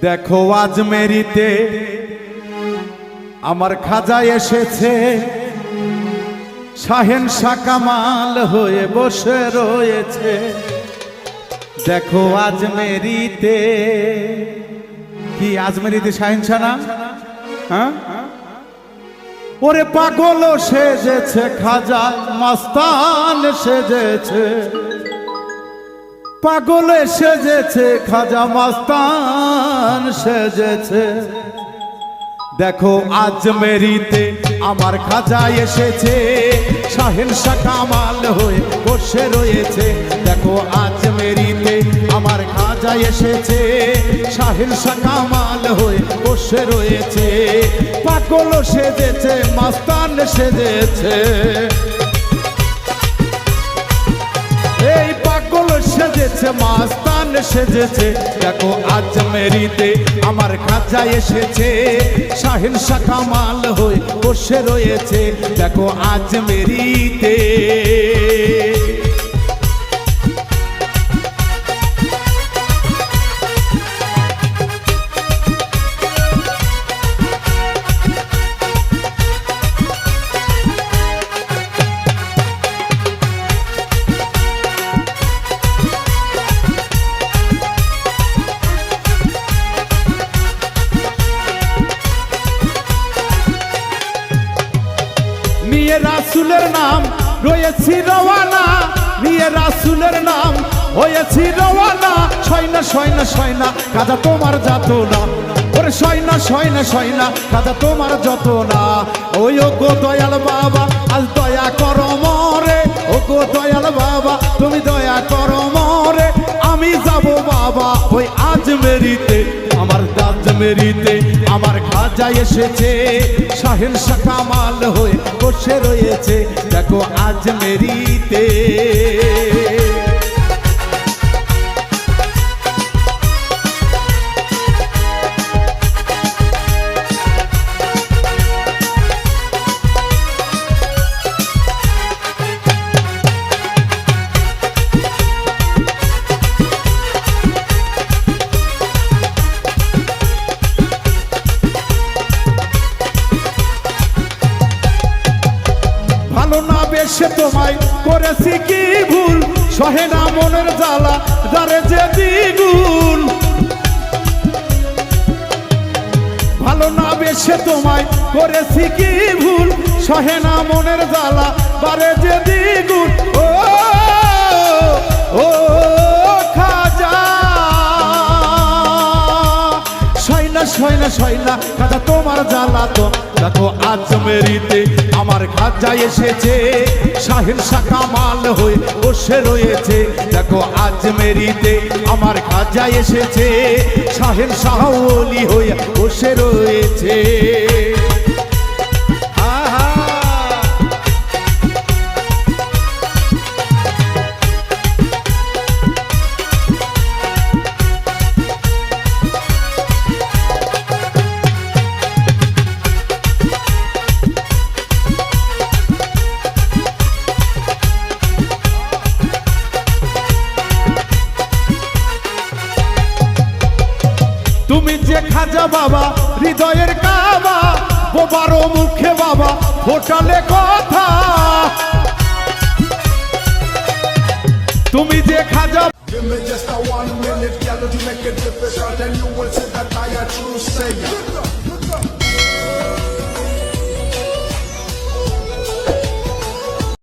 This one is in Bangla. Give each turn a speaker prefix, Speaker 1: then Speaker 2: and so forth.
Speaker 1: দেখো আজ মেরিতে আমার খাজা এসেছে। শাহেন সাকামাল হয়ে বসে রয়েছে। দেখো আজ মেরিতে কি আজমেরিতে শাহিন না হ্যাঁ? ওরে পাগল সেজেছে খাজা, মাস্তান সেজেছে। পাগল সেজেছে খাজা মাস্তান, সেজেছে। দেখো আজ মেরিতে আমার খাজা এসেছে, শাহেন কামাল হয়ে বসে রয়েছে। দেখো আজ মেরিতে আমার খাজা এসেছে, শাহেন কামাল হয়ে বসে রয়েছে। পাগল সেজেছে, মাস্তান সেজেছে। সেজেছে মাস্তান সেজেছে। দেখো আজ মেরিতে আমার খাঁচা এসেছে। শাহিন শাখা মাল হয়ে বসে রয়েছে। দেখো আজ মেরিতে। নিয়ে রাসুলের নাম রয়েছি রওয়ানা, নিয়ে রাসুলের নাম হয়েছি রওয়ানা। সয়না সয়না সয়না, কাজা তোমার যাত না। ওরে সয়না সয়না সয়না, কাজা তোমার যত না। ওই ও গো দয়াল বাবা, আজ দয়া করো মরে। ও গো দয়াল বাবা, তুমি দয়া করো মরে। আমি যাব বাবা, ওই আজ মেরিতে আমার দাজ মেরিতে। খাজা এসেছে। শাহেন মাল হয়ে বসে রয়েছে। দেখো আজ মেরিতে না বেশে তোমায় করেছি কি ভুল? সহে না মনের জ্বালা যারে যে দ্বিগুণ। ভালো না বেশে তোমায় করেছি কি ভুল? সহে না মনের জ্বালা বারে যে দ্বিগুণ। ও ও সয়না সয়না কাজা তোমার জ্বালা তো। দেখো আজ মেরিতে আমার খাজা এসেছে। শাহের শাখা মাল হয়ে বসে রয়েছে। দেখো আজ মেরিতে আমার খাজা এসেছে। শাহিন শাহলি হয়ে বসে রয়েছে। তুমি যে খাজা বাবা হৃদয়ের কাবা বোবারও মুখে বাবা হোটালে কথা তুমি যে খাজা
Speaker 2: Give me just a one minute, girl, to make it difficult, and you will see that I a.